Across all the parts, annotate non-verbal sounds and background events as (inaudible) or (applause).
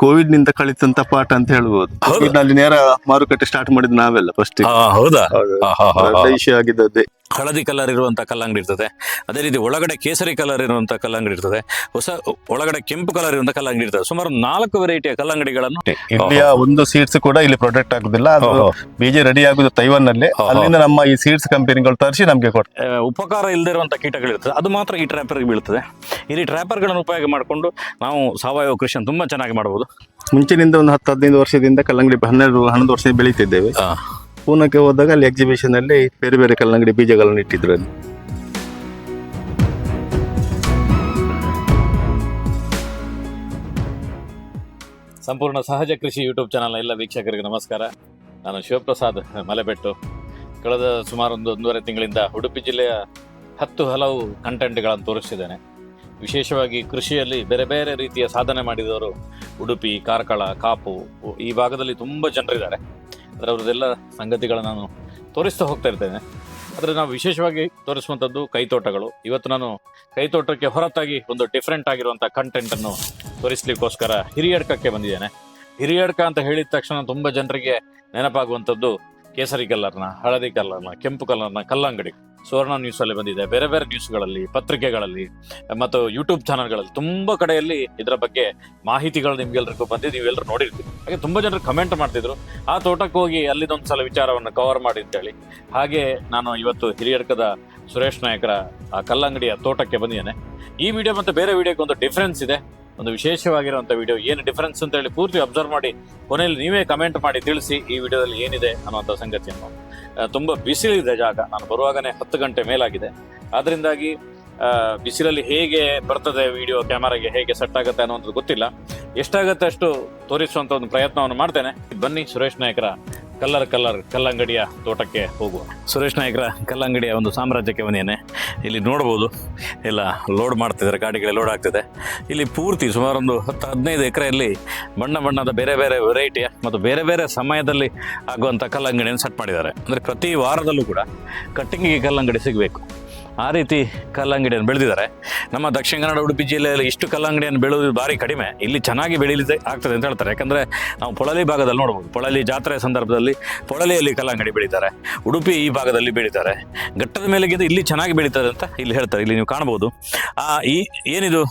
ಕೋವಿಡ್ನಿಂದ ಕಳಿತಂತ ಪಾಠ ಅಂತ ಹೇಳ್ಬೋದು? ಕೋವಿಡ್ನಲ್ಲಿ ನೇರ ಮಾರುಕಟ್ಟೆ ಸ್ಟಾರ್ಟ್ ಮಾಡಿದ್ ನಾವೆಲ್ಲ ಫಸ್ಟ್ ಹೌದಾ. ಆಗಿದ್ದದ್ದೇ. ಹಳದಿ ಕಲರ್ ಇರುವಂಥ ಕಲ್ಲಂಗಡಿ ಇರ್ತದೆ. ಅದೇ ರೀತಿ ಒಳಗಡೆ ಕೇಸರಿ ಕಲರ್ ಇರುವಂಥ ಕಲ್ಲಂಗಡಿ ಇರ್ತದೆ. ಹೊಸ ಒಳಗಡೆ ಕೆಂಪು ಕಲರ್ ಇರುವಂಥ ಕಲ್ಲಂಗಡಿ ಇರ್ತದೆ. ಸುಮಾರು ನಾಲ್ಕು ವೆರೈಟಿಯ ಕಲ್ಲಂಗಡಿಗಳನ್ನು ಇಂಡಿಯಾ ಒಂದು ಸೀಡ್ಸ್ ಕೂಡ ಇಲ್ಲಿ ಪ್ರೊಡಕ್ಟ್ ಆಗುದಿಲ್ಲ. ಅದು. ಬೀಜ ರೆಡಿ ಆಗುದು ತೈವಾನ್ನಲ್ಲಿ ಅಲ್ಲಿಂದ ನಮ್ಮ ಈ ಸೀಡ್ಸ್ ಕಂಪನಿಗಳು ತರಿಸಿ ನಮಗೆ ಕೊಡ್ತಾರೆ ಉಪಕಾರ ಇಲ್ಲದೆ ಕೀಟಗಳು ಕೀಟಗಳಿರ್ತದೆ. ಅದು ಮಾತ್ರ ಈ ಟ್ರ್ಯಾಪರ್ಗೆ ಬೀಳ್ತದೆ. ಇಲ್ಲಿ ಟ್ರ್ಯಾಪರ್ಗಳನ್ನು ಉಪಯೋಗ ಮಾಡಿಕೊಂಡು ನಾವು ಸಾವಯವ ಕೃಷಿಯನ್ನು ತುಂಬಾ ಚೆನ್ನಾಗಿ ಮಾಡಬಹುದು ಮುಂಚಿನಿಂದ ಒಂದು ಹತ್ತು ಹದಿನೈದು ವರ್ಷದಿಂದ ಕಲ್ಲಂಗಡಿ ಹನ್ನೆರಡು ಹನ್ನೊಂದು ವರ್ಷ ಬೆಳೀತಿದ್ದೇವೆ. ಪೂನಕ್ಕೆ ಹೋದಾಗ ಅಲ್ಲಿ ಎಕ್ಸಿಬಿಷನ್ ಅಲ್ಲಿ ಬೇರೆ ಬೇರೆ ಕಲ್ಲಂಗಡಿ ಬೀಜಗಳನ್ನು ಇಟ್ಟಿದ್ರು ಅಲ್ಲಿ ಸಂಪೂರ್ಣ ಸಹಜ ಕೃಷಿ ಯೂಟ್ಯೂಬ್ ಚಾನಲ್ ಎಲ್ಲ ವೀಕ್ಷಕರಿಗೆ ನಮಸ್ಕಾರ. ನಾನು ಶಿವಪ್ರಸಾದ್ ಮಲೆಬೆಟ್ಟು. ಕಳೆದ ಸುಮಾರು ಒಂದು ಒಂದೂವರೆ ತಿಂಗಳಿಂದ ಉಡುಪಿ ಜಿಲ್ಲೆಯ ಹತ್ತು ಹಲವು ಕಂಟೆಂಟ್ಗಳನ್ನು ತೋರಿಸ್ತಿದ್ದೇನೆ. ವಿಶೇಷವಾಗಿ ಕೃಷಿಯಲ್ಲಿ ಬೇರೆ ಬೇರೆ ರೀತಿಯ ಸಾಧನೆ ಮಾಡಿದವರು ಉಡುಪಿ, ಕಾರ್ಕಳ, ಕಾಪು, ಈ ಭಾಗದಲ್ಲಿ ತುಂಬ ಜನರಿದ್ದಾರೆ. ಅದರ ಸಂಗತಿಗಳನ್ನು ನಾನು ತೋರಿಸ್ತಾ ಹೋಗ್ತಾ ಇರ್ತೇನೆ. ಆದರೆ ನಾವು ವಿಶೇಷವಾಗಿ ತೋರಿಸುವಂಥದ್ದು ಕೈತೋಟಗಳು. ಇವತ್ತು ನಾನು ಕೈತೋಟಕ್ಕೆ ಹೊರತಾಗಿ ಒಂದು ಡಿಫ್ರೆಂಟ್ ಆಗಿರುವಂಥ ಕಂಟೆಂಟನ್ನು ತೋರಿಸ್ಲಿಕ್ಕೋಸ್ಕರ ಹಿರಿಯಡ್ಕಕ್ಕೆ ಬಂದಿದ್ದೇನೆ. ಹಿರಿಯಡ್ಕ ಅಂತ ಹೇಳಿದ ತಕ್ಷಣ ತುಂಬ ಜನರಿಗೆ ನೆನಪಾಗುವಂಥದ್ದು ಕೇಸರಿ ಕಲ್ಲರ್ನ ಹಳದಿ ಕಲ್ಲರ್ನ ಕೆಂಪು ಕಲ್ಲರ್ನ ಕಲ್ಲಂಗಡಿ. ಸುವರ್ಣ ನ್ಯೂಸ್ ಅಲ್ಲಿ ಬಂದಿದೆ. ಬೇರೆ ಬೇರೆ ನ್ಯೂಸ್ಗಳಲ್ಲಿ, ಪತ್ರಿಕೆಗಳಲ್ಲಿ, ಮತ್ತು ಯೂಟ್ಯೂಬ್ ಚಾನಲ್ಗಳಲ್ಲಿ ತುಂಬಾ ಕಡೆಯಲ್ಲಿ ಇದರ ಬಗ್ಗೆ ಮಾಹಿತಿಗಳು ನಿಮ್ಗೆಲ್ರಿಗೂ ಬಂದಿದ್ದು ನೀವೆಲ್ಲರೂ ನೋಡಿರ್ತೀವಿ ಹಾಗೆ ತುಂಬಾ ಜನರು ಕಮೆಂಟ್ ಮಾಡ್ತಿದ್ರು. ಆ ತೋಟಕ್ಕೆ ಹೋಗಿ ಅಲ್ಲಿದೊಂದು ಸಲ ವಿಚಾರವನ್ನು ಕವರ್ ಮಾಡಿ ಅಂತೇಳಿ ಹಾಗೆ ನಾನು ಇವತ್ತು ಹಿರಿಯಡ್ಕದ ಸುರೇಶ್ ನಾಯಕರ, ಆ ಕಲ್ಲಂಗಡಿಯ ತೋಟಕ್ಕೆ ಬಂದಿದ್ದೇನೆ. ಈ ವಿಡಿಯೋ ಮತ್ತೆ ಬೇರೆ ವಿಡಿಯೋಕ್ಕೆ ಒಂದು ಡಿಫ್ರೆನ್ಸ್ ಇದೆ. ಒಂದು ವಿಶೇಷವಾಗಿರುವಂಥ ವಿಡಿಯೋ ಏನು ಡಿಫ್ರೆನ್ಸ್ ಅಂತ ಹೇಳಿ ಪೂರ್ತಿ ಅಬ್ಸರ್ವ್ ಮಾಡಿ, ಕೊನೆಯಲ್ಲಿ ನೀವೇ ಕಮೆಂಟ್ ಮಾಡಿ ತಿಳಿಸಿ ಈ ವಿಡಿಯೋದಲ್ಲಿ ಏನಿದೆ ಅನ್ನುವಂಥ ಸಂಗತಿಯನ್ನು. ತುಂಬ ಬಿಸಿಲಿದೆ ಜಾಗ. ನಾನು ಬರುವಾಗನೇ ಹತ್ತು ಗಂಟೆ ಮೇಲಾಗಿದೆ. ಅದರಿಂದಾಗಿ ಬಿಸಿಲಲ್ಲಿ ಹೇಗೆ ಬರ್ತದೆ ವಿಡಿಯೋ ಕ್ಯಾಮರಾಗೆ ಹೇಗೆ ಸೆಟ್ ಆಗುತ್ತೆ ಅನ್ನೋದು ಗೊತ್ತಿಲ್ಲ. ಎಷ್ಟಾಗತ್ತೆ ಅಷ್ಟು ತೋರಿಸುವಂತ ಒಂದು ಪ್ರಯತ್ನವನ್ನು ಮಾಡ್ತೇನೆ. ಬನ್ನಿ ಸುರೇಶ್ ನಾಯಕರ ಕಲ್ಲರ್ ಕಲ್ಲರ್ ಕಲ್ಲಂಗಡಿಯ ತೋಟಕ್ಕೆ ಹೋಗುವ. ಸುರೇಶ್ ನಾಯಕರ ಕಲ್ಲಂಗಡಿಯ ಒಂದು ಸಾಮ್ರಾಜ್ಯಕ್ಕೆ ಬಂದೇನೆ ಇಲ್ಲಿ ನೋಡ್ಬೋದು. ಎಲ್ಲ ಲೋಡ್ ಮಾಡ್ತಿದ್ದಾರೆ ಗಾಡಿಗಳಿಗೆ ಲೋಡ್ ಆಗ್ತಿದೆ. ಇಲ್ಲಿ ಪೂರ್ತಿ ಸುಮಾರು ಒಂದು ಹತ್ತು, ಹದಿನೈದು ಎಕರೆಯಲ್ಲಿ ಬಣ್ಣ ಬಣ್ಣದ ಬೇರೆ ಬೇರೆ ವೆರೈಟಿಯ ಮತ್ತು ಬೇರೆ ಬೇರೆ ಸಮಯದಲ್ಲಿ ಆಗುವಂಥ ಕಲ್ಲಂಗಡಿಯನ್ನು ಸೆಟ್ ಮಾಡಿದ್ದಾರೆ. ಅಂದರೆ ಪ್ರತಿ ವಾರದಲ್ಲೂ ಕೂಡ ಕಟ್ಟಿಂಗಿಗೆ ಕಲ್ಲಂಗಡಿ ಸಿಗಬೇಕು. ಆ ರೀತಿ ಕಲ್ಲಂಗಡಿಯನ್ನು ಬೆಳೆದಿದ್ದಾರೆ. ನಮ್ಮ ದಕ್ಷಿಣ ಕನ್ನಡ ಉಡುಪಿ ಜಿಲ್ಲೆಯಲ್ಲಿ ಇಷ್ಟು ಕಲ್ಲಂಗಡಿಯನ್ನು ಬೆಳೆಯುವುದು ಭಾರಿ ಕಡಿಮೆ. ಇಲ್ಲಿ ಚೆನ್ನಾಗಿ ಬೆಳೀಲಿದೆ, ಆಗ್ತದೆ ಅಂತ ಹೇಳ್ತಾರೆ. ಯಾಕಂದರೆ ನಾವು ಪೊಳಲಿ ಭಾಗದಲ್ಲಿ ನೋಡ್ಬೋದು. ಪೊಳಲಿ ಜಾತ್ರೆ ಸಂದರ್ಭದಲ್ಲಿ ಪೊಳಲಿಯಲ್ಲಿ ಕಲ್ಲಂಗಡಿ ಬೆಳೀತಾರೆ. ಉಡುಪಿ ಈ ಭಾಗದಲ್ಲಿ ಬೆಳೀತಾರೆ. ಘಟ್ಟದ ಮೇಲೆಗಿಂತ ಇಲ್ಲಿ ಚೆನ್ನಾಗಿ ಬೆಳೀತದೆ ಅಂತ ಇಲ್ಲಿ ಹೇಳ್ತಾರೆ. ಇಲ್ಲಿ ನೀವು ಕಾಣ್ಬೋದು ಆ, ಈ ಏನಿದು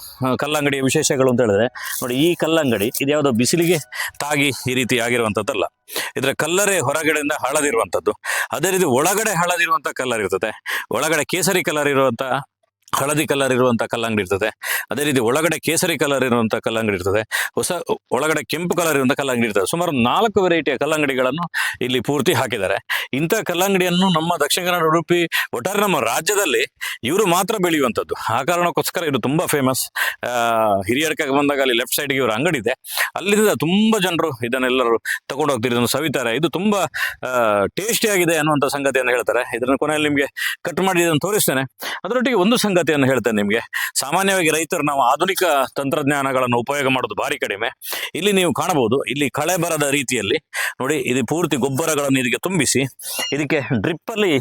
ಕಲ್ಲಂಗಡಿಯ ವಿಶೇಷಗಳು ಅಂತ ಹೇಳಿದ್ರೆ, ನೋಡಿ ಈ ಕಲ್ಲಂಗಡಿ ಇದು ಯಾವುದೋ ಬಿಸಿಲಿಗೆ ತಾಗಿ ಈ ರೀತಿ ಆಗಿರುವಂಥದ್ದಲ್ಲ. ಇದರ ಕಲ್ಲರ್ ಹೊರಗಡೆಯಿಂದ ಹಳದಿರುವಂಥದ್ದು. ಅದೇ ರೀತಿ ಒಳಗಡೆ ಹಳದಿರುವಂಥ ಕಲ್ಲರ್ ಇರ್ತದೆ. ಒಳಗಡೆ ಕೇಸರಿ ಕಲರ್ ಇರುವಂಥ, ಹಳದಿ ಕಲರ್ ಇರುವಂಥ ಕಲ್ಲಂಗಡಿ ಇರ್ತದೆ. ಅದೇ ರೀತಿ ಒಳಗಡೆ ಕೇಸರಿ ಕಲರ್ ಇರುವಂಥ ಕಲ್ಲಂಗಡಿ ಇರ್ತದೆ. ಹೊಸ ಒಳಗಡೆ ಕೆಂಪು ಕಲರ್ ಇರುವಂಥ ಕಲ್ಲಂಗಡಿ ಇರ್ತದೆ. ಸುಮಾರು ನಾಲ್ಕು ವೆರೈಟಿಯ ಕಲ್ಲಂಗಡಿಗಳನ್ನು ಇಲ್ಲಿ ಪೂರ್ತಿ ಹಾಕಿದ್ದಾರೆ. ಇಂಥ ಕಲ್ಲಂಗಡಿಯನ್ನು ನಮ್ಮ ದಕ್ಷಿಣ ಕನ್ನಡ ಉಡುಪಿ, ಒಟ್ಟಾರೆ ನಮ್ಮ ರಾಜ್ಯದಲ್ಲಿ ಇವರು ಮಾತ್ರ ಬೆಳೆಯುವಂಥದ್ದು. ಆ ಕಾರಣಕ್ಕೋಸ್ಕರ ಇದು ತುಂಬ ಫೇಮಸ್ ಹಿರಿಯಡ್ಕಕ್ಕೆ ಬಂದಾಗ ಅಲ್ಲಿ ಲೆಫ್ಟ್ ಸೈಡ್ಗೆ ಇವರು ಅಂಗಡಿ ಇದೆ. ಅಲ್ಲಿಂದ ತುಂಬ ಜನರು ಇದನ್ನೆಲ್ಲರೂ ತಗೊಂಡು ಹೋಗ್ತಿದ್ರು, ಇದನ್ನು ಸವಿತಾರೆ. ಇದು ತುಂಬ ಟೇಸ್ಟಿಯಾಗಿದೆ ಅನ್ನುವಂಥ ಸಂಗತಿಯನ್ನು ಹೇಳ್ತಾರೆ. ಇದನ್ನು ಕೊನೆಯಲ್ಲಿ ನಿಮಗೆ ಕಟ್ ಮಾಡಿ ಇದನ್ನು ತೋರಿಸ್ತೇನೆ. ಅದರೊಟ್ಟಿಗೆ ಒಂದು ಸಂಗತಿಯನ್ನು ಹೇಳ್ತೇನೆ ನಿಮಗೆ. ಸಾಮಾನ್ಯವಾಗಿ ರೈತರು ನಾವು ಆಧುನಿಕ ತಂತ್ರಜ್ಞಾನಗಳನ್ನು ಉಪಯೋಗ ಮಾಡೋದು ಭಾರಿ ಕಡಿಮೆ. ಇಲ್ಲಿ ನೀವು ಕಾಣಬಹುದು. ಇಲ್ಲಿ ಕಳೆ ಬರದ ರೀತಿಯಲ್ಲಿ ನೋಡಿ ಇದು ಪೂರ್ತಿ ಗೊಬ್ಬರಗಳನ್ನು ಇದಕ್ಕೆ ತುಂಬಿಸಿ ಇದಕ್ಕೆ ಡ್ರಿಪ್ಪಲ್ಲಿ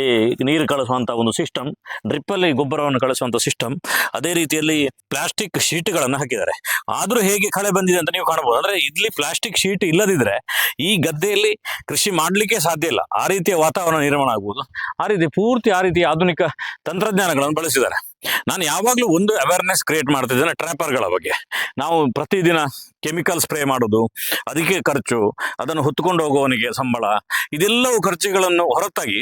ಈ ನೀರು ಕಳಿಸುವಂಥ ಒಂದು ಸಿಸ್ಟಮ್, ಡ್ರಿಪ್ಪಲ್ಲಿ ಗೊಬ್ಬರವನ್ನು ಕಳಿಸುವಂಥ ಸಿಸ್ಟಮ್, ಅದೇ ರೀತಿಯಲ್ಲಿ ಪ್ಲಾಸ್ಟಿಕ್ ಶೀಟ್ಗಳನ್ನು ಹಾಕಿದ್ದಾರೆ. ಆದರೂ ಹೇಗೆ ಕಳೆ ಬಂದಿದೆ ಅಂತ ನೀವು ಕಾಣಬಹುದು. ಅಂದ್ರೆ ಇಲ್ಲಿ ಪ್ಲಾಸ್ಟಿಕ್ ಶೀಟ್ ಇಲ್ಲದಿದ್ದರೆ ಈ ಗದ್ದೆಯಲ್ಲಿ ಕೃಷಿ ಮಾಡಲಿಕ್ಕೆ ಸಾಧ್ಯ ಇಲ್ಲ. ಆ ರೀತಿಯ ವಾತಾವರಣ ನಿರ್ಮಾಣ ಆಗ್ಬೋದು. ಆ ರೀತಿ ಪೂರ್ತಿ ಆ ರೀತಿಯ ಆಧುನಿಕ ತಂತ್ರಜ್ಞಾನಗಳನ್ನು ಬಳಸಿದ್ದಾರೆ. ನಾನು ಯಾವಾಗಲೂ ಒಂದು ಅವೇರ್ನೆಸ್ ಕ್ರಿಯೇಟ್ ಮಾಡ್ತಿದ್ದೇನೆ ಟ್ರ್ಯಾಪರ್ಗಳ ಬಗ್ಗೆ. ನಾವು ಪ್ರತಿದಿನ ಕೆಮಿಕಲ್ ಸ್ಪ್ರೇ ಮಾಡೋದು, ಅದಕ್ಕೆ ಖರ್ಚು, ಅದನ್ನು ಹೊತ್ತುಕೊಂಡು ಹೋಗುವವನಿಗೆ ಸಂಬಳ, ಇದೆಲ್ಲವೂ ಖರ್ಚುಗಳನ್ನು ಹೊರತಾಗಿ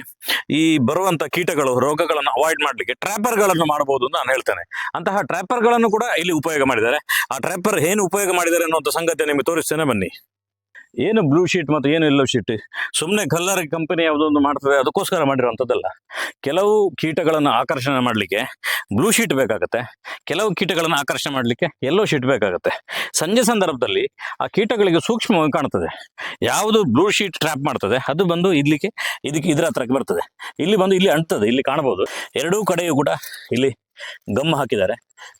ಈ ಬರುವಂತ ಕೀಟಗಳು, ರೋಗಗಳನ್ನು ಅವಾಯ್ಡ್ ಮಾಡಲಿಕ್ಕೆ ಟ್ರ್ಯಾಪರ್ಗಳನ್ನು ಮಾಡಬಹುದು ಅಂತ ನಾನು ಹೇಳ್ತೇನೆ. ಅಂತಹ ಟ್ರ್ಯಾಪರ್ಗಳನ್ನು ಕೂಡ ಇಲ್ಲಿ ಉಪಯೋಗ ಮಾಡಿದ್ದಾರೆ. ಆ ಟ್ರ್ಯಾಪರ್ ಏನು ಉಪಯೋಗ ಮಾಡಿದ್ದಾರೆ ಅನ್ನುವಂಥ ಸಂಗತಿ ನಿಮಗೆ ತೋರಿಸ್ತೇನೆ ಬನ್ನಿ. ಏನು ಬ್ಲೂ ಶೀಟ್ ಮತ್ತು ಏನು ಎಲ್ಲೋ ಶೀಟ್ ಸುಮ್ಮನೆ ಕಲ್ಲರ್ ಕಂಪನಿ ಯಾವುದೊಂದು ಮಾಡ್ತದೆ ಅದಕ್ಕೋಸ್ಕರ ಮಾಡಿರುವಂಥದ್ದಲ್ಲ ಕೆಲವು ಕೀಟಗಳನ್ನು ಆಕರ್ಷಣೆ ಮಾಡಲಿಕ್ಕೆ ಬ್ಲೂ ಶೀಟ್ ಬೇಕಾಗುತ್ತೆ. ಕೆಲವು ಕೀಟಗಳನ್ನು ಆಕರ್ಷಣೆ ಮಾಡಲಿಕ್ಕೆ ಎಲ್ಲೋ ಶೀಟ್ ಬೇಕಾಗುತ್ತೆ. ಸಂಜೆ ಸಂದರ್ಭದಲ್ಲಿ ಆ ಕೀಟಗಳಿಗೆ ಸೂಕ್ಷ್ಮವಾಗಿ ಕಾಣ್ತದೆ. ಯಾವುದು ಬ್ಲೂ ಶೀಟ್ ಟ್ರ್ಯಾಪ್ ಮಾಡ್ತದೆ, ಅದು ಬಂದು ಇಲ್ಲಿಗೆ ಇದಕ್ಕೆ ಇದರ ಹತ್ರಕ್ಕೆ ಬರ್ತದೆ. ಇಲ್ಲಿ ಬಂದು ಇಲ್ಲಿ ಅಂಟ್ತದೆ, ಇಲ್ಲಿ ಕಾಣಬಹುದು ಎರಡೂ ಕಡೆಯೂ ಕೂಡ ಇಲ್ಲಿ ಗಮ್ ಹಾಕಿದ್ದಾರೆ.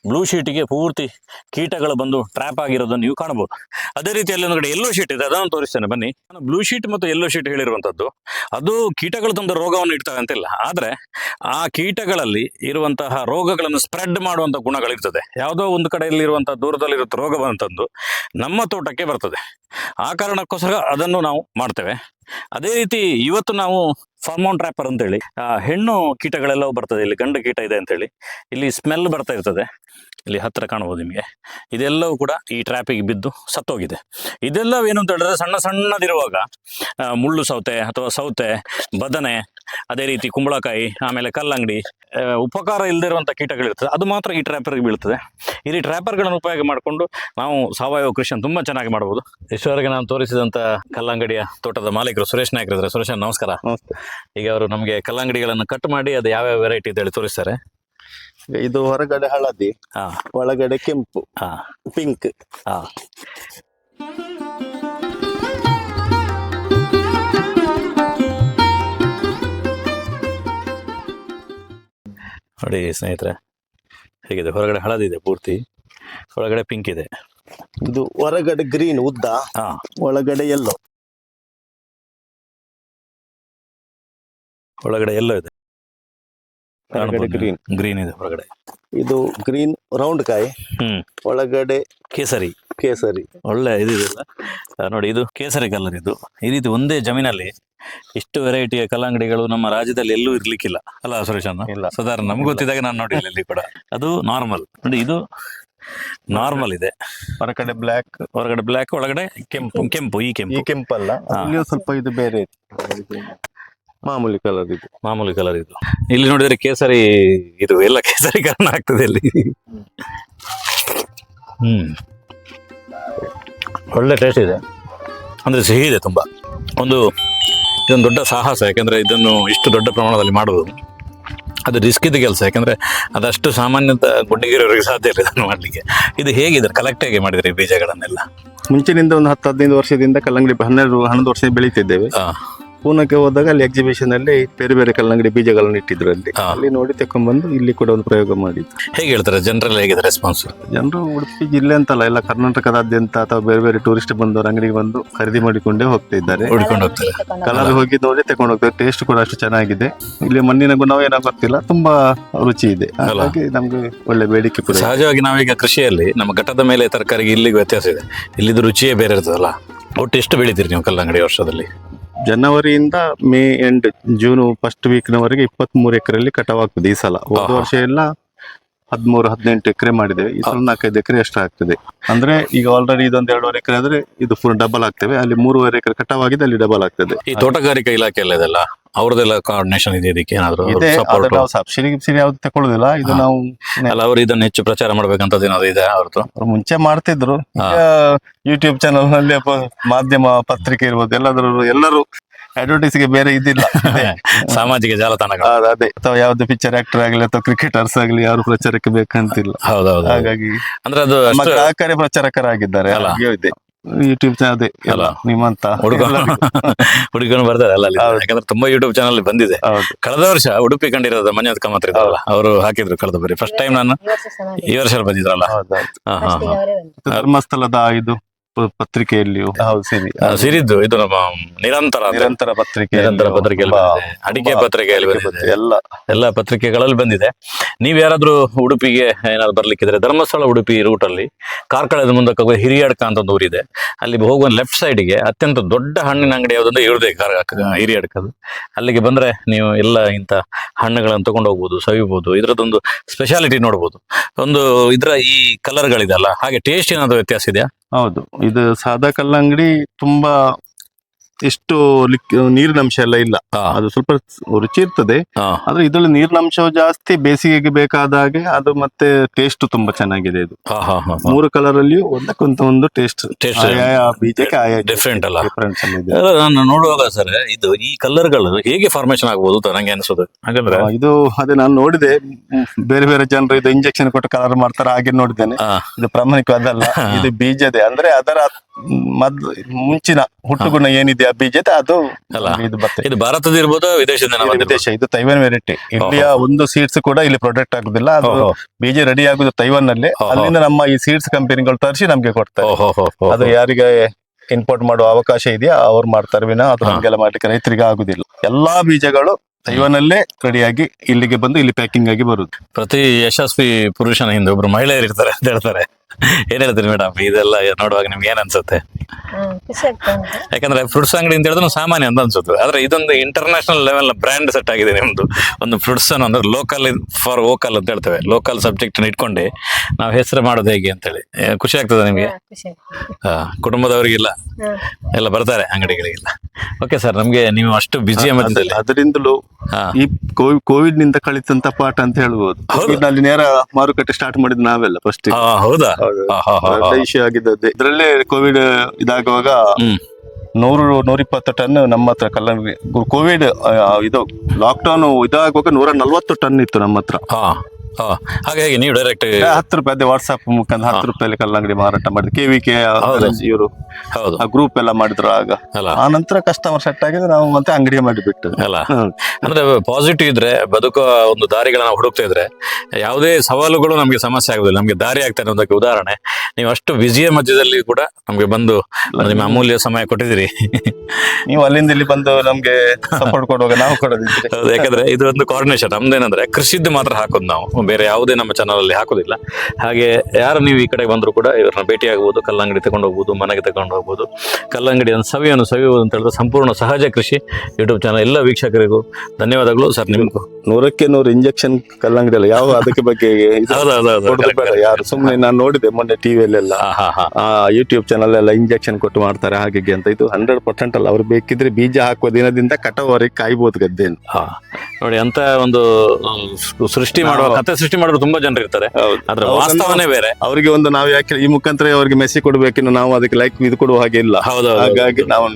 ಬ್ಲೂ ಶೀಟಿಗೆ ಪೂರ್ತಿ ಕೀಟಗಳು ಬಂದು ಟ್ರ್ಯಾಪ್ ಆಗಿರೋದನ್ನು ನೀವು ಕಾಣಬಹುದು ಅದೇ ರೀತಿಯಲ್ಲಿ ಕಡೆ ಯೆಲ್ಲೋ ಶೀಟ್ ಇದೆ, ಅದನ್ನು ತೋರಿಸ್ತೇನೆ, ಬನ್ನಿ. ನಾನು ಬ್ಲೂ ಶೀಟ್ ಮತ್ತು ಎಲ್ಲೋ ಶೀಟ್ ಹೇಳಿರುವಂಥದ್ದು, ಅದು ಕೀಟಗಳು ತಂದ ರೋಗವನ್ನು ಇಡ್ತವೆ ಅಂತಿಲ್ಲ. ಆದರೆ ಆ ಕೀಟಗಳಲ್ಲಿ ಇರುವಂತಹ ರೋಗಗಳನ್ನು ಸ್ಪ್ರೆಡ್ ಮಾಡುವಂಥ ಗುಣಗಳಿರ್ತದೆ. ಯಾವುದೋ ಒಂದು ಕಡೆಯಲ್ಲಿರುವಂತಹ ದೂರದಲ್ಲಿರುವಂಥ ರೋಗ ನಮ್ಮ ತೋಟಕ್ಕೆ ಬರ್ತದೆ. ಆ ಕಾರಣಕ್ಕೋಸ್ಕರ ಅದನ್ನು ನಾವು ಮಾಡ್ತೇವೆ. ಅದೇ ರೀತಿ ಇವತ್ತು ನಾವು ಫಾರ್ಮೋನ್ ಟ್ರ್ಯಾಪರ್ ಅಂತೇಳಿ. ಹೆಣ್ಣು ಕೀಟಗಳೆಲ್ಲವೂ ಬರ್ತದೆ, ಇಲ್ಲಿ ಗಂಡು ಕೀಟ ಇದೆ ಅಂತೇಳಿ. ಇಲ್ಲಿ ಸ್ಮೆಲ್ ಬರ್ತಾ ಇರ್ತದೆ. ಇಲ್ಲಿ ಹತ್ತಿರ ಕಾಣಬಹುದು ನಿಮಗೆ. ಇದೆಲ್ಲವೂ ಕೂಡ ಈ ಟ್ರ್ಯಾಪಿಗೆ ಬಿದ್ದು ಸತ್ತೋಗಿದೆ. ಇದೆಲ್ಲವೇನು ಅಂತ ಹೇಳಿದ್ರೆ ಸಣ್ಣ ಸಣ್ಣದಿರುವಾಗ ಮುಳ್ಳು ಸೌತೆ ಅಥವಾ ಸೌತೆ, ಬದನೆ ಅದೇ ರೀತಿ ಕುಂಬಳಕಾಯಿ ಆಮೇಲೆ ಕಲ್ಲಂಗಡಿ ಉಪಕಾರ ಇಲ್ಲದಿರುವಂಥ ಕೀಟಗಳಿರ್ತದೆ ಅದು ಮಾತ್ರ ಈ ಟ್ರ್ಯಾಪರ್ಗೆ ಬೀಳ್ತದೆ. ಇಲ್ಲಿ ಟ್ರ್ಯಾಪರ್ಗಳನ್ನು ಉಪಯೋಗ ಮಾಡಿಕೊಂಡು ನಾವು ಸಾವಯವ ಕೃಷಿಯನ್ನು ತುಂಬ ಚೆನ್ನಾಗಿ ಮಾಡ್ಬೋದು. ಇಷ್ಟವರೆಗೆ ನಾನು ತೋರಿಸಿದಂಥ ಕಲ್ಲಂಗಡಿಯ ತೋಟದ ಮಾಲೀಕರು ಸುರೇಶ್ ನಾಯ್ಕ ಇದ್ದಾರೆ. ಸುರೇಶ್ ನಮಸ್ಕಾರ. ಈಗ ಅವರು ನಮಗೆ ಕಲ್ಲಂಗಡಿಗಳನ್ನು ಕಟ್ ಮಾಡಿ ಅದು ಯಾವ್ಯಾವ ವೆರೈಟಿ ಅಂತ ಹೇಳಿ ತೋರಿಸ್ತಾರೆ. ಇದು ಹೊರಗಡೆ ಹಳದಿ ಒಳಗಡೆ ಕೆಂಪು ಹಾ. ಪಿಂಕ್ ನೋಡಿ ಸ್ನೇಹಿತರೆ ಹೇಗಿದೆ? ಹೊರಗಡೆ ಹಳದಿದೆ ಪೂರ್ತಿ ಒಳಗಡೆ ಪಿಂಕ್ ಇದೆ. ಇದು ಹೊರಗಡೆ ಗ್ರೀನ್ ಉದ್ದ ಹಾ. ಒಳಗಡೆ ಎಲ್ಲೋ ಒಳಗಡೆ ಎಲ್ಲೋ ಇದೆ. ಗ್ರೀನ್ ಗ್ರೀನ್ ಇದೆ ಹೊರಗಡೆ. ಇದು ಗ್ರೀನ್ ರೌಂಡ್ ಕಾಯಿ. ಒಳಗಡೆ ಕೇಸರಿ. ಕೇಸರಿ. ಒಳ್ಳೆ ಇದಿದೆಲ್ಲ ಆ, ನೋಡಿ ಇದು ಕೇಸರಿ ಕಲರ್ ಇದು. ಈ ರೀತಿ ಒಂದೇ ಜಮೀನಲ್ಲಿ ಇಷ್ಟು ವೆರೈಟಿಯ ಕಲ್ಲಂಗಡಿಗಳು ನಮ್ಮ ರಾಜ್ಯದಲ್ಲಿ ಎಲ್ಲೂ ಇರ್ಲಿಕ್ಕಿಲ್ಲ. ಅಲ್ಲ ಸುರೇಶ್ ಅಣ್ಣ? ಇಲ್ಲ. ಸಾಧಾರಣ ನಮ್ಗೆ ಗೊತ್ತಿದ್ದಾಗ ನಾನು ನೋಡಿಲ್ಲ ಇಲ್ಲಿ ಕೂಡ. ಅದು ನಾರ್ಮಲ್ ನೋಡಿ ಇದು ನಾರ್ಮಲ್ ಇದೆ. ಹೊರಗಡೆ ಬ್ಲಾಕ್ ಹೊರಗಡೆ ಬ್ಲಾಕ್ ಒಳಗಡೆ ಕೆಂಪು ಕೆಂಪು. ಈ ಕೆಂಪು. ಈ ಕೆಂಪು ಕೆಂಪಲ್ಲ. ಸ್ವಲ್ಪ ಇದು ಬೇರೆ. ಮಾಮೂಲಿ ಕಲರ್ ಇದು. ಮಾಮೂಲಿ ಕಲರ್ ಇದು. ಇಲ್ಲಿ ನೋಡಿದ್ರೆ ಕೇಸರಿ ಇದು ಎಲ್ಲ ಕೇಸರಿ ಕಾರಣ ಆಗ್ತದೆ ಇಲ್ಲಿ. ಹ್ಮ್. ಒಳ್ಳೆ ಟೇಸ್ಟ್ ಇದೆ. ಅಂದರೆ ಸಿಹಿ ಇದೆ ತುಂಬ. ಒಂದು ಇದೊಂದು ದೊಡ್ಡ ಸಾಹಸ ಯಾಕೆಂದರೆ ಇದನ್ನು ಇಷ್ಟು ದೊಡ್ಡ ಪ್ರಮಾಣದಲ್ಲಿ ಮಾಡೋದು. ಅದು ರಿಸ್ಕ್ ಇದ್ದ ಕೆಲಸ ಯಾಕೆಂದರೆ ಅದಷ್ಟು ಸಾಮಾನ್ಯತ ಗುಂಡಿಗಿರೋರಿಗೆ ಸಾಧ್ಯ ಇಲ್ಲ ಇದನ್ನು ಮಾಡಲಿಕ್ಕೆ. ಇದು ಹೇಗಿದೆ ಕಲೆಕ್ಟ್ ಹೇಗೆ ಮಾಡಿದ್ರಿ ಈ ಬೀಜಗಳನ್ನೆಲ್ಲ? ಮುಂಚಿನಿಂದ ಒಂದು ಹತ್ತು ಹದಿನೈದು ವರ್ಷದಿಂದ ಕಲ್ಲಂಗಡಿ ಹನ್ನೆರಡು ಹನ್ನೊಂದು ವರ್ಷ ಬೆಳೀತಿದ್ದೇವೆ. ಪೂನಕ್ಕೆ ಹೋದಾಗ ಅಲ್ಲಿ ಎಕ್ಸಿಬಿಷನ್ ಅಲ್ಲಿ ಬೇರೆ ಬೇರೆ ಕಲ್ಲಂಗಡಿ ಬೀಜಗಳನ್ನು ಇಟ್ಟಿದ್ರು ಅಲ್ಲಿ ಹಾ. ಅಲ್ಲಿ ನೋಡಿ ತಕೊಂಡ್ಬಂದು ಇಲ್ಲಿ ಕೂಡ ಒಂದು ಪ್ರಯೋಗ ಮಾಡಿದ್ರು ಹೇಗೆ ಹೇಳ್ತಾರೆ ಜನರಲ್ ಹೇಗಿದೆ ರೆಸ್ಪಾನ್ಸ್ ಜನರು ಉಡುಪಿ ಜಿಲ್ಲೆ ಅಂತಲ್ಲ ಎಲ್ಲ ಕರ್ನಾಟಕದಾದ್ಯಂತ ಅಥವಾ ಬೇರೆ ಬೇರೆ ಟೂರಿಸ್ಟ್ ಬಂದವರು ಅಂಗಡಿಗೆ ಬಂದು ಖರೀದಿ ಮಾಡಿಕೊಂಡೇ ಹೋಗ್ತಾ ಇದ್ದಾರೆ. ಹುಡ್ಕೊಂಡು ಹೋಗ್ತಾರೆ. ಕಲರ್ ಹೋಗಿ ನೋಡಿ ತಕೊಂಡು ಹೋಗ್ತಾರೆ. ಟೇಸ್ಟ್ ಕೂಡ ಅಷ್ಟು ಚೆನ್ನಾಗಿದೆ. ಇಲ್ಲಿ ಮಣ್ಣಿನ ಗುಣವ ಏನೋ ಗೊತ್ತಿಲ್ಲ ತುಂಬಾ ರುಚಿ ಇದೆ. ಹಾಗಾಗಿ ನಮ್ಗೆ ಒಳ್ಳೆ ಬೇಡಿಕೆ ಕೂಡ ಇದೆ. ಸಹಜವಾಗಿ ನಾವೀಗ ಕೃಷಿಯಲ್ಲಿ ನಮ್ಮ ಘಟದ ಮೇಲೆ ತರಕಾರಿಗೆ ಇಲ್ಲಿಗೆ ವ್ಯತ್ಯಾಸ ಇದೆ. ಇಲ್ಲಿದು ರುಚಿಯೇ ಬೇರೆ ಇರ್ತದಲ್ಲ. ಒಟ್ಟು ಎಷ್ಟು ಬೆಳಿತೀರಿ ನೀವು ಕಲ್ಲಂಗಡಿ ವರ್ಷದಲ್ಲಿ? ಜನವರಿಯಿಂದ May end June first week ನವರೆಗೆ ಇಪ್ಪತ್ತ್ ಮೂರು ಎಕರೆಯಲ್ಲಿ ಕಟಾವಾಗ್ತದೆ ಈ ಸಲ. ಒಂದು ವರ್ಷ ಎಲ್ಲ ಹದಿಮೂರು ಹದಿನೆಂಟು ಎಕರೆ ಮಾಡಿದ್ದೇವೆ. ಈ ಸಲ ನಾಲ್ಕೈದು ಎಕರೆ ಅಷ್ಟು ಆಗ್ತದೆ. ಅಂದ್ರೆ ಈಗ ಆಲ್ರೆಡಿ ಇದೊಂದು ಎರಡೂವರೆ ಎಕರೆ ಆದ್ರೆ ಇದು ಫುಲ್ ಡಬಲ್ ಆಗ್ತೇವೆ. ಅಲ್ಲಿ ಮೂರುವರೆ ಎಕರೆ ಕಟಾವಾಗಿದೆ ಅಲ್ಲಿ ಡಬಲ್ ಆಗ್ತದೆ. ಈ ತೋಟಗಾರಿಕಾ ಇಲಾಖೆ ಎಲ್ಲ ಇದೆಲ್ಲ? ಅವ್ರದ್ದೆಲ್ಲ ಕೋಆರ್ಡಿನೇಷನ್ ಇದೆ ಇದಕ್ಕೆ ಏನಾದ್ರು ಇದೆ ಸಪೋರ್ಟ್ ಆದ್ರೆ ನಾವು ಸಬ್ಸಿಡಿ ಗಿಬ್ಸಿಡಿ ಯಾವ್ದು ತಗೊಳ್ಳೋದಿಲ್ಲ ಇದು ಹಾ. ನಾವು ಅಲ್ಲ ಅವ್ರು ಇದನ್ನ ಹೆಚ್ಚು ಪ್ರಚಾರ ಮಾಡ್ಬೇಕಂತದ್ದು ಏನಾದ್ರು ಇದೆ ಅವ್ರದ್ದು? ಅವ್ರು ಮುಂಚೆ ಮಾಡ್ತಿದ್ರು. ಹಾ. ಯೂಟ್ಯೂಬ್ ಚಾನಲ್ನಲ್ಲಿ ಅಪ್ಪ ಮಾಧ್ಯಮ ಪತ್ರಿಕೆ ಇರ್ಬೋದು ಎಲ್ಲಾದ್ರೂ ಎಲ್ಲರೂ ಅಡ್ವರ್ಟೈಸ್ಗೆ ಬೇರೆ ಇದಿಲ್ಲ. ಇದೆ. (laughs) ಸಾಮಾಜಿಕ ಜಾಲತಾಣಗಳು. ಅದೇ. ಅಥವಾ ಯಾವ್ದು ಪಿಕ್ಚರ್ ಆಕ್ಟರ್ ಆಗ್ಲಿ ಅಥವಾ ಕ್ರಿಕೆಟರ್ಸ್ ಆಗ್ಲಿ ಯಾರು ಪ್ರಚಾರಕ್ಕೆ ಬೇಕಂತಿಲ್ಲ. ಹೌದೌದು ಹಾಗಾಗಿ ಅಂದ್ರೆ ಅದು ನಮ್ಮ ಅಷ್ಟು ಗ್ರಾಹಕರೇ ಪ್ರಚಾರಕರಾಗಿದ್ದಾರೆ. ಅಲ್ಲ. ಹಾಗೆ ಇದೆ. ಯೂಟ್ಯೂಬ್ ಅದೇ ಎಲ್ಲ ಅಲ್ಲ. ನಿಮ್ಮಂತ ಹುಡುಗರು (laughs) ಹುಡುಗರು ಬರ್ತಾರೆ ಅಲ್ಲ ಯಾಕಂದ್ರೆ ತುಂಬಾ ಯೂಟ್ಯೂಬ್ ಚಾನಲ್ ಬಂದಿದೆ. ಕಳೆದ ವರ್ಷ ಉಡುಪಿ ಕಂಡಿರೋದು ಮನೆಯದ್ ಮಾತ್ರ ಇದ್ರಲ್ಲ ಅವರು ಹಾಕಿದ್ರು ಕಳೆದ ಬರೀ. ಫಸ್ಟ್ ಟೈಮ್ ನಾನು ಈ ವರ್ಷ ಬಂದಿದ್ರಲ್ಲ? ಹೌದೌದು ಹಾ ಹಾ ಹಾ. ಧರ್ಮಸ್ಥಳದ ಇದು ಪ- ಪತ್ರಿಕೆಯಲ್ಲಿಯೂ ಹೌದು ಸರಿ. ಆ, ಸಿರಿದ್ದು ಇದು ನಮ್ಮ ನಿರಂತರ ಅಂತ. ನಿರಂತರ ಪತ್ರಿಕೆ ನಿರಂತರ ಪತ್ರಿಕೆಯಲ್ಲಿ ಬಂದಿದೆ. ಅಡಿಕೆ ಪತ್ರಿಕೆಯಲ್ಲಿ ಬಂದಿದೆ. ಎಲ್ಲ. ಎಲ್ಲ ಪತ್ರಿಕೆಗಳಲ್ಲಿ ಬಂದಿದೆ. ನೀವ್ ಯಾರಾದ್ರೂ ಉಡುಪಿಗೆ ಏನಾದ್ರು ಬರ್ಲಿಕ್ಕಿದ್ರೆ ಧರ್ಮಸ್ಥಳ ಉಡುಪಿ ರೂಟ್ ಅಲ್ಲಿ ಕಾರ್ಕಳದ ಮುಂದಕ್ಕೆ ಹೋಗುವ ಹಿರಿಯಡ್ಕ ಅಂತ ಒಂದು ಊರಿದೆ. ಅಲ್ಲಿ ಹೋಗುವ ಲೆಫ್ಟ್ ಸೈಡ್ಗೆ ಅತ್ಯಂತ ದೊಡ್ಡ ಹಣ್ಣಿನ ಅಂಗಡಿ ಯಾವುದಂದ್ರೆ ಇರುದೇ ಹಿರಿಯಡ್ಕದು. ಅಲ್ಲಿಗೆ ಬಂದ್ರೆ ನೀವು ಎಲ್ಲ ಇಂಥ ಹಣ್ಣುಗಳನ್ನು ತಗೊಂಡು ಹೋಗ್ಬೋದು ಸವಿಬಹುದು ಇದರದೊಂದು ಸ್ಪೆಷಾಲಿಟಿ ನೋಡ್ಬೋದು. ಒಂದು ಇದ್ರ ಈ ಕಲರ್ಗಳಿದೆಲ್ಲ ಹಾಗೆ ಟೇಸ್ಟ್ ಏನಾದ್ರು ವ್ಯತ್ಯಾಸ ಇದೆಯಾ? ಹೌದು. ಇದು ಸಾದಾ ಕಲ್ಲಂಗಡಿ ತುಂಬಾ ಎಷ್ಟು ಲಿಕ್ ನೀರಿನ ಅಂಶ ಎಲ್ಲ ಇಲ್ಲ. ಅದು ಸ್ವಲ್ಪ ರುಚಿ ಇರ್ತದೆ. ಆದ್ರೆ ಇದ್ರಲ್ಲಿ ನೀರಿನ ಅಂಶ ಜಾಸ್ತಿ ಬೇಸಿಗೆಗೆ ಬೇಕಾದ ಹಾಗೆ ಅದು ಮತ್ತೆ ಟೇಸ್ಟ್ ತುಂಬಾ ಚೆನ್ನಾಗಿದೆ ಇದು. ಮೂರು ಕಲರ್ ಅಲ್ಲಿಯೂ ಒಂದಕ್ಕೊಂತ ಒಂದು ಟೇಸ್ಟ್ ಆಯಾ ಬೀಜಕ್ಕೆ ಆಯಾ ಡಿಫ್ರೆಂಟ್ ಅಲ್ಲ? ಅಲ್ಲ, ನಾನು ನೋಡುವಾಗ ಸರ್ ಇದು ಈ ಕಲರ್ಗಳು ಹೇಗೆ ಫಾರ್ಮೇಶನ್ ಆಗಬಹುದು ಅಂತ ನಂಗೆ ಅನಿಸೋದು ಹಾಗಂದ್ರೆ? ಇದು ಅದೇ ನಾನು ನೋಡಿದೆ. ಬೇರೆ ಬೇರೆ ಜನರು ಇದು ಇಂಜೆಕ್ಷನ್ ಕೊಟ್ಟು ಕಲರ್ ಮಾಡ್ತಾರೆ ಹಾಗೆ ನೋಡಿದ್ದೇನೆ. ಇದು ಪ್ರಾಮಾಣಿಕ ಅದಲ್ಲ. ಇದು ಬೀಜದೆ. ಅಂದ್ರೆ ಅದರ ಮದ್ ಮುಂಚಿನ ಹುಟ್ಟುಗುಣ ಏನಿದೆ ಆ ಬೀಜದ ಅದು ಅಲ್ಲ. ಇದು ಬರ್ತದೆ ಇದು ಭಾರತದ ಇರ್ಬೋದು ವಿದೇಶದಿಂದ ಇದು ಬಂದಿರ್ಬೋದು. ವಿದೇಶ ಇದು ತೈವಾನ್ ವೆರೈಟಿ ಇಂಡಿಯಾ ಒಂದು ಸೀಡ್ಸ್ ಕೂಡ ಇಲ್ಲಿ ಪ್ರೊಡಕ್ಟ್ ಆಗುದಿಲ್ಲ ಅದು ಓಹೋ. ಬೀಜ ರೆಡಿ ಆಗುದು ತೈವಾನ್ನಲ್ಲಿ ಓಹೋ. ಅಲ್ಲಿಂದ ನಮ್ಮ ಈ ಸೀಡ್ಸ್ ಕಂಪನಿಗಳು ತರಿಸಿ ನಮ್ಗೆ ಕೊಡ್ತಾರೆ ಓಹೋ ಹೋ ಹೋ ಅದು ಯಾರಿಗೆ ಇಂಪೋರ್ಟ್ ಮಾಡುವ ಅವಕಾಶ ಇದೆಯಾ ಅವ್ರು ಮಾಡ್ತಾರೆ ವಿನ ಅದು ಹಾ. ನಮ್ಗೆಲ್ಲ ಮಾಡ್ಲಿಕ್ಕೆ ರೈತರಿಗೆ ಆಗುದಿಲ್ಲ ಎಲ್ಲಾ ಬೀಜಗಳು ತೈವಾನಲ್ಲೇ ರೆಡಿಯಾಗಿ ಇಲ್ಲಿಗೆ ಬಂದು ಇಲ್ಲಿ ಪ್ಯಾಕಿಂಗ್ ಆಗಿ ಬರುದು ಪ್ರತಿ ಯಶಸ್ವಿ ಪುರುಷನ ಹಿಂದೆ ಒಬ್ರು ಮಹಿಳೆಯರು ಇರ್ತಾರೆ ಅಂತ ಹೇಳ್ತಾರೆ ಏನ್ ಹೇಳ್ತೀರಿ ಮೇಡಮ್ ಇದೆಲ್ಲ ನೋಡುವಾಗ ನಿಮ್ಗೆ ಏನ್ ಅನ್ಸುತ್ತೆ? ಯಾಕಂದ್ರೆ ಫ್ರೂಟ್ಸ್ ಅಂಗಡಿ ಅಂತ ಹೇಳಿದ್ರೆ ಸಾಮಾನ್ಯ ಅಂತ ಅನ್ಸುತ್ತೆ. ಆದ್ರೆ ಇದೊಂದು ಇಂಟರ್ನ್ಯಾಷನಲ್ ಲೆವೆಲ್ ಬ್ರ್ಯಾಂಡ್ ಸೆಟ್ ಆಗಿದೆ ನಿಮ್ದು. ಒಂದು ಫ್ರೂಟ್ಸ್ ಅನ್ನು ಅಂದ್ರೆ ಲೋಕಲ್ ಫಾರ್ ವೋಕಲ್ ಅಂತ ಹೇಳ್ತೇವೆ. ಲೋಕಲ್ ಸಬ್ಜೆಕ್ಟ್ ಇಟ್ಕೊಂಡೆ ನಾವು ಹೆಸರು ಮಾಡೋದು ಹೇಗೆ ಅಂತೇಳಿ. ಹೇಳಿ ಖುಷಿ ಆಗ್ತದೆ ನಿಮಗೆ? ಹಾ, ಖುಷಿ ಆ, ಕುಟುಂಬದವರಿಗೆಲ್ಲ. ಎಲ್ಲ ಬರ್ತಾರೆ ಅಂಗಡಿಗಳಿಗೆಲ್ಲ. ಓಕೆ ಸರ್ ನಮ್ಗೆ ನೀವು ಅಷ್ಟು ಬ್ಯುಸಿ ಅದರಿಂದಲೂ ಈ ಕೋವಿಡ್ನಿಂದ ಕಳಿತಂತ ಪಾಠ ಅಂತ ಹೇಳ್ಬೋದು. ಅಲ್ಲಿ ನಲ್ಲಿ ನೇರ ಮಾರುಕಟ್ಟೆ ಸ್ಟಾರ್ಟ್ ಮಾಡಿದ್ ನಾವೆಲ್ಲ ಫಸ್ಟ್ ಹೌದಾ. ಆಗಿದ್ದದ್ದೇ. ಇದ್ರಲ್ಲೇ ಕೋವಿಡ್ ಇದಾಗುವಾಗ ಹ್ಮ್. ನೂರು ನೂರಿಪ್ಪತ್ತು ಟನ್ ನಮ್ಮ ಹತ್ರ ಕಲ್ಲಂಗಡಿ ಕೋವಿಡ್ ಇದು ಲಾಕ್ಡೌನ್ ಇದಾಗುವಾಗ ನೂರ ನಲ್ವತ್ತು ಟನ್ ಇತ್ತು ನಮ್ಮ ಹತ್ರ. ಹಾಗಾಗಿ ನೀವು ಡೈರೆಕ್ಟ್ ಹತ್ತು ರೂಪಾಯಿ ಅದೇ ವಾಟ್ಸ್ಆಪ್ ಮುಖಾಂತರ ಹತ್ತು ರೂಪಾಯಿ ಕಲ್ಲಂಗಡಿ ಮಾರಾಟ ಮಾಡಿದ್ರು. K V K. ಇವರು ಹೌದು. ಆ ಗ್ರೂಪ್ ಎಲ್ಲ ಮಾಡಿದ್ರು ಆಗ. ಆ ನಂತರ ಕಸ್ಟಮರ್ ಸೆಟ್ ಆಗಿದ್ರೆ ನಾವು ಮತ್ತೆ ಅಂಗಡಿ ಮಾಡಿಬಿಟ್ಟು ಅಲ್ಲ. ಅಂದ್ರೆ ಪಾಸಿಟಿವ್ ಇದ್ರೆ ಬದುಕೋ ಒಂದು ದಾರಿಗಳನ್ನ ಹುಡುಕ್ತಾ ಇದ್ರೆ ಯಾವುದೇ ಸವಾಲುಗಳು ನಮಗೆ ಸಮಸ್ಯೆ ಆಗುದಿಲ್ಲ. ನಮಗೆ ದಾರಿ ಆಗ್ತಾ ಅನ್ನೋದಕ್ಕೆ ಉದಾಹರಣೆ. ನೀವು ಅಷ್ಟು ಬಿಸಿಯ ಮಧ್ಯದಲ್ಲಿ ಕೂಡ ನಮಗೆ ಬಂದು ನಿಮ್ಮ ಅಮೂಲ್ಯ ಸಮಯ ಕೊಟ್ಟಿದ್ದೀರಿ. ನೀವು ಅಲ್ಲಿಂದ ಇಲ್ಲಿ ಬಂದು ನಮಗೆ ಸಪೋರ್ಟ್ ಕೊಡುವಾಗ ನಾವು ಕೊಡೋದಿದ್ರೆ. ಯಾಕಂದ್ರೆ ಇದು ಒಂದು ಕಾರ್ಡಿನೇಷನ್ ನಮ್ದೇನಂದ್ರೆ ಕೃಷಿದ್ದು ಮಾತ್ರ ಹಾಕೋದು ನಾವು. ಬೇರೆ ಯಾವುದೇ ನಮ್ಮ ಚಾನಲ್ ಅಲ್ಲಿ ಹಾಕೋದಿಲ್ಲ. ಹಾಗೆ ಯಾರು ನೀವು ಈ ಕಡೆ ಬಂದ್ರು ಕೂಡ ಇವ್ರನ್ನ ಭೇಟಿ ಆಗಬಹುದು ಕಲ್ಲಂಗಡಿ ತಗೊಂಡು ಹೋಗ್ಬೋದು ಮನೆಗೆ ತಗೊಂಡು ಹೋಗ್ಬೋದು ಕಲ್ಲಂಗಡಿಯನ್ನು ಸವಿಯನ್ನು ಸವಿಯುವುದು ಅಂತ ಹೇಳಿದ್ರೆ ಸಂಪೂರ್ಣ ಸಹಜ ಕೃಷಿ ಯೂಟ್ಯೂಬ್ ಚಾನಲ್ ಎಲ್ಲ ವೀಕ್ಷಕರಿಗೂ ಧನ್ಯವಾದಗಳು ಸರ್ ನಿಮಗೂ. ನೂರಕ್ಕೆ ನೂರು ಇಂಜೆಕ್ಷನ್ ಕಲ್ಲಂಗಡಿ ಅಲ್ಲ ಯಾವ ಅದಕ್ಕೆ ಬಗ್ಗೆ ಯಾರು ಸುಮ್ಮನೆ ನಾನು ನೋಡಿದೆ ಮೊನ್ನೆ ಟಿವಿಯಲ್ಲೆಲ್ಲ ಯೂಟ್ಯೂಬ್ ಚಾನಲ್ ಎಲ್ಲ ಇಂಜೆಕ್ಷನ್ ಕೊಟ್ಟು ಮಾಡ್ತಾರೆ ಹಾಗೆ ಅಂತ. ಇದು ಹಂಡ್ರೆಡ್ ಪರ್ಸೆಂಟ್ ಅಲ್ಲ ಅವ್ರು ಬೇಕಿದ್ರೆ ಬೀಜ ಹಾಕುವ ದಿನದಿಂದ ಕಟಾವವರೆಗೆ ಕಾಯ್ಬೋದು ಗದ್ದೆಯನ್ನು. ನೋಡಿ ಅಂತ ಒಂದು ಸೃಷ್ಟಿ ಮಾಡುವ ಸೃಷ್ಟಿ ಮಾಡೋರು ತುಂಬಾ ಜನರು ಇರ್ತಾರೆ. ಅವ್ರನ್ನ- ವಾಸ್ತವನೇ ಬೇರೆ. ಅವರಿಗೆ ಒಂದು ನಾವು ಯಾಕೆ ಈ ಮುಖಾಂತರ ಅವರಿಗೆ ಮೆಸೇಜ್ ಕೊಡ್ಬೇಕಿನ್ನು ನಾವು ಅದಕ್ಕೆ ಲೈಕ್ ಇದು ಕೊಡುವ ಹಾಗೆ ಇಲ್ಲ. ಹೌದು ಹಾಗಾಗಿ ನಾವು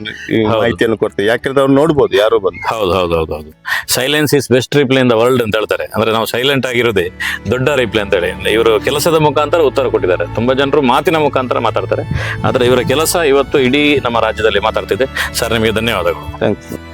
ಮಾಹಿತಿಯನ್ನು ಕೊಡ್ತೇವೆ. ಯಾಕಂದ್ರೆ ಅವ್ರು ನೋಡ್ಬೋದು ಯಾರು ಬಂದು. ಹೌದು ಹೌದು ಹೌದು ಹೌದು. Silence is best reply in the world ಅಂತ ಹೇಳ್ತಾರೆ. ಅಂದ್ರೆ ನಾವು ಸೈಲೆಂಟ್ ಆಗಿರೋದೇ ದೊಡ್ಡ ರಿಪ್ಲೈ ಅಂತ ಹೇಳಿ. ಇವರು ಕೆಲಸದ ಮುಖಾಂತರ ಉತ್ತರ ಕೊಟ್ಟಿದ್ದಾರೆ. ತುಂಬಾ ಜನರು ಮಾತಿನ ಮುಖಾಂತರ ಮಾತಾಡ್ತಾರೆ. ಆದ್ರೆ ಇವರ ಕೆಲಸ ಇವತ್ತು ಇಡೀ ನಮ್ಮ ರಾಜ್ಯದಲ್ಲಿ ಮಾತಾಡ್ತಿದೆ. ಸರ್ ನಿಮಗೆ ಧನ್ಯವಾದಗಳು. ಥ್ಯಾಂಕ್ಸ್